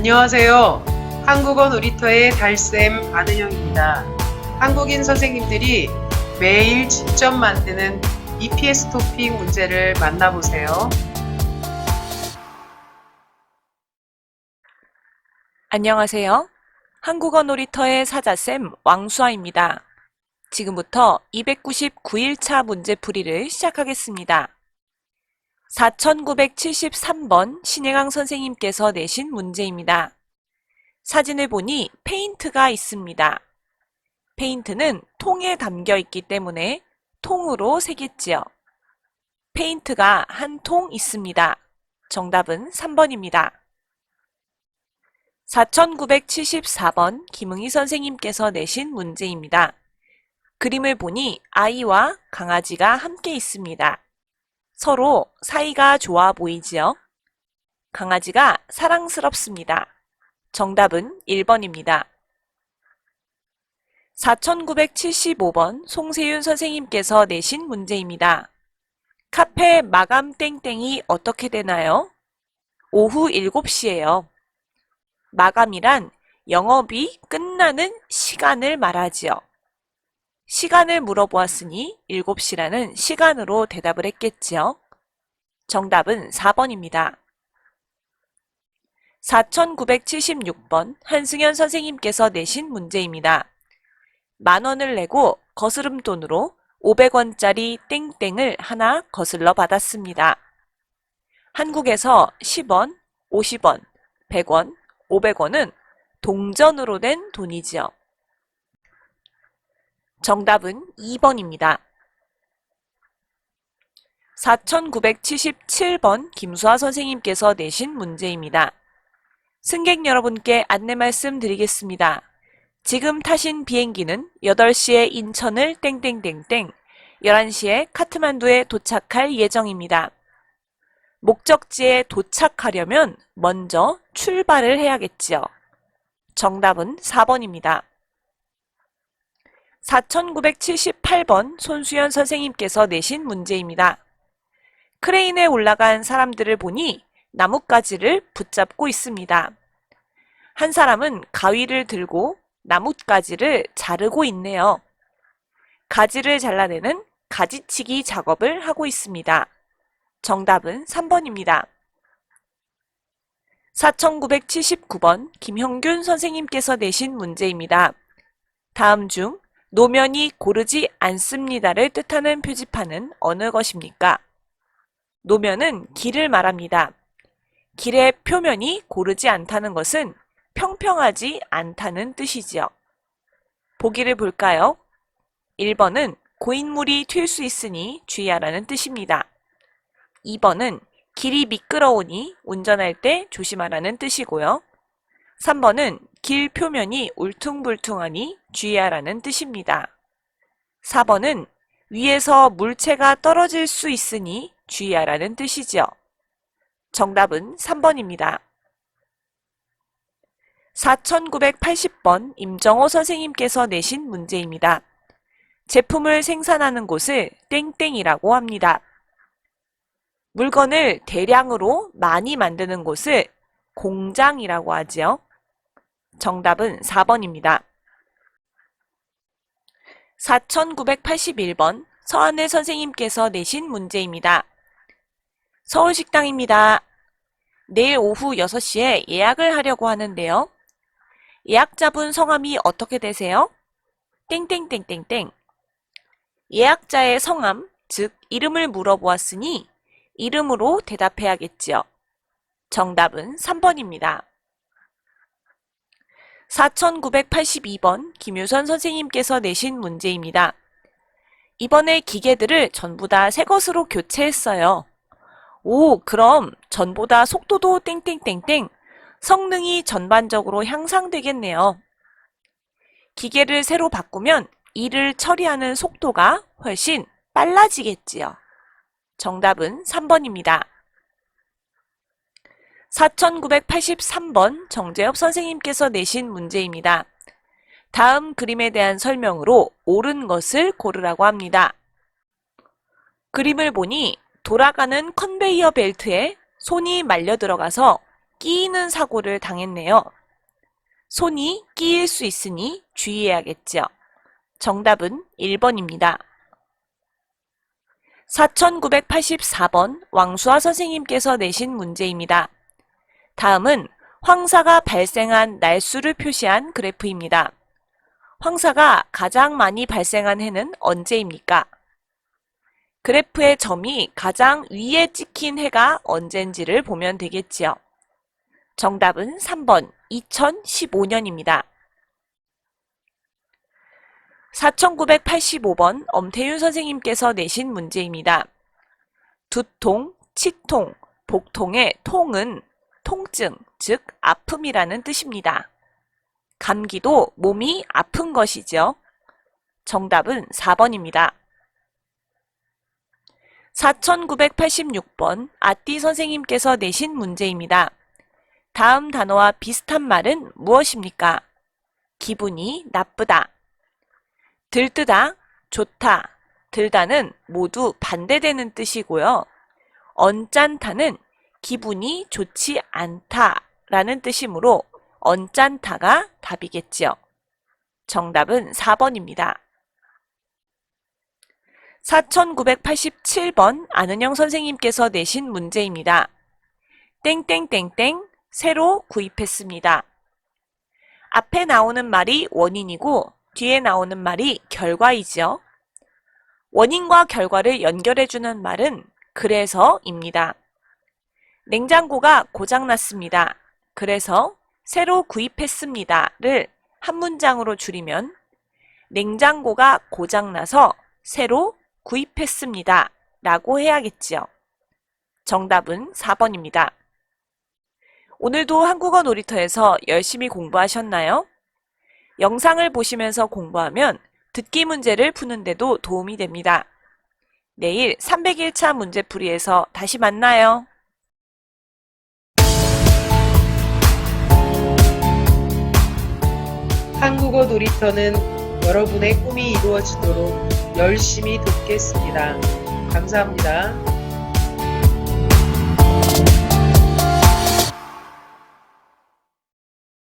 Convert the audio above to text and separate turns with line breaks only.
안녕하세요. 한국어 놀이터의 달쌤 안은영입니다. 한국인 선생님들이 매일 직접 만드는 EPS 토픽 문제를 만나보세요.
안녕하세요. 한국어 놀이터의 사자쌤 왕수아입니다. 지금부터 299일차 문제풀이를 시작하겠습니다. 4973번 신혜강 선생님께서 내신 문제입니다. 사진을 보니 페인트가 있습니다. 페인트는 통에 담겨 있기 때문에 통으로 새겼지요. 페인트가 한 통 있습니다. 정답은 3번입니다. 4974번 김응희 선생님께서 내신 문제입니다. 그림을 보니 아이와 강아지가 함께 있습니다. 서로 사이가 좋아 보이지요? 강아지가 사랑스럽습니다. 정답은 1번입니다. 4975번 송세윤 선생님께서 내신 문제입니다. 카페 마감 땡땡이 어떻게 되나요? 오후 7시예요. 마감이란 영업이 끝나는 시간을 말하지요. 시간을 물어보았으니 7시라는 시간으로 대답을 했겠지요. 정답은 4번입니다. 4976번 한승현 선생님께서 내신 문제입니다. 만 원을 내고 거스름 돈으로 500원짜리 땡땡을 하나 거슬러 받았습니다. 한국에서 10원, 50원, 100원, 500원은 동전으로 된 돈이지요. 정답은 2번입니다. 4977번 김수아 선생님께서 내신 문제입니다. 승객 여러분께 안내 말씀 드리겠습니다. 지금 타신 비행기는 8시에 인천을 땡땡땡땡, 11시에 카트만두에 도착할 예정입니다. 목적지에 도착하려면 먼저 출발을 해야겠지요. 정답은 4번입니다. 4978번 손수연 선생님께서 내신 문제입니다. 크레인에 올라간 사람들을 보니 나뭇가지를 붙잡고 있습니다. 한 사람은 가위를 들고 나뭇가지를 자르고 있네요. 가지를 잘라내는 가지치기 작업을 하고 있습니다. 정답은 3번입니다. 4979번 김형균 선생님께서 내신 문제입니다. 다음 중 노면이 고르지 않습니다를 뜻하는 표지판은 어느 것입니까? 노면은 길을 말합니다. 길의 표면이 고르지 않다는 것은 평평하지 않다는 뜻이지요. 보기를 볼까요? 1번은 고인물이 튈 수 있으니 주의하라는 뜻입니다. 2번은 길이 미끄러우니 운전할 때 조심하라는 뜻이고요. 3번은 길 표면이 울퉁불퉁하니 주의하라는 뜻입니다. 4번은 위에서 물체가 떨어질 수 있으니 주의하라는 뜻이죠. 정답은 3번입니다. 4980번 임정호 선생님께서 내신 문제입니다. 제품을 생산하는 곳을 땡땡이라고 합니다. 물건을 대량으로 많이 만드는 곳을 공장이라고 하지요. 정답은 4번입니다. 4981번 서한을 선생님께서 내신 문제입니다. 서울식당입니다. 내일 오후 6시에 예약을 하려고 하는데요. 예약자분 성함이 어떻게 되세요? 땡땡땡땡땡. 예약자의 성함, 즉 이름을 물어보았으니 이름으로 대답해야겠지요. 정답은 3번입니다. 4982번 김효선 선생님께서 내신 문제입니다. 이번에 기계들을 전부 다 새 것으로 교체했어요. 오, 그럼 전보다 속도도 땡땡땡땡 성능이 전반적으로 향상되겠네요. 기계를 새로 바꾸면 일을 처리하는 속도가 훨씬 빨라지겠지요. 정답은 3번입니다. 4983번 정재엽 선생님께서 내신 문제입니다. 다음 그림에 대한 설명으로 옳은 것을 고르라고 합니다. 그림을 보니 돌아가는 컨베이어 벨트에 손이 말려 들어가서 끼이는 사고를 당했네요. 손이 끼일 수 있으니 주의해야겠죠. 정답은 1번입니다. 4984번 왕수아 선생님께서 내신 문제입니다. 다음은 황사가 발생한 날수를 표시한 그래프입니다. 황사가 가장 많이 발생한 해는 언제입니까? 그래프의 점이 가장 위에 찍힌 해가 언젠지를 보면 되겠지요. 정답은 3번 2015년입니다. 4985번 엄태윤 선생님께서 내신 문제입니다. 두통, 치통, 복통의 통은 통증, 즉 아픔이라는 뜻입니다. 감기도 몸이 아픈 것이죠. 정답은 4번입니다. 4986번 아띠 선생님께서 내신 문제입니다. 다음 단어와 비슷한 말은 무엇입니까? 기분이 나쁘다. 들뜨다, 좋다, 들다는 모두 반대되는 뜻이고요. 언짢다는 기분이 좋지 않다라는 뜻이므로 언짢다가 답이겠지요. 정답은 4번입니다. 4987번 안은영 선생님께서 내신 문제입니다. 땡땡땡땡 새로 구입했습니다. 앞에 나오는 말이 원인이고 뒤에 나오는 말이 결과이지요. 원인과 결과를 연결해주는 말은 그래서입니다. 냉장고가 고장났습니다. 그래서 새로 구입했습니다를 한 문장으로 줄이면 냉장고가 고장나서 새로 구입했습니다. 라고 해야겠지요. 정답은 4번입니다. 오늘도 한국어 놀이터에서 열심히 공부하셨나요? 영상을 보시면서 공부하면 듣기 문제를 푸는데도 도움이 됩니다. 내일 301차 문제풀이에서 다시 만나요.
한국어 놀이터는 여러분의 꿈이 이루어지도록 열심히 돕겠습니다. 감사합니다.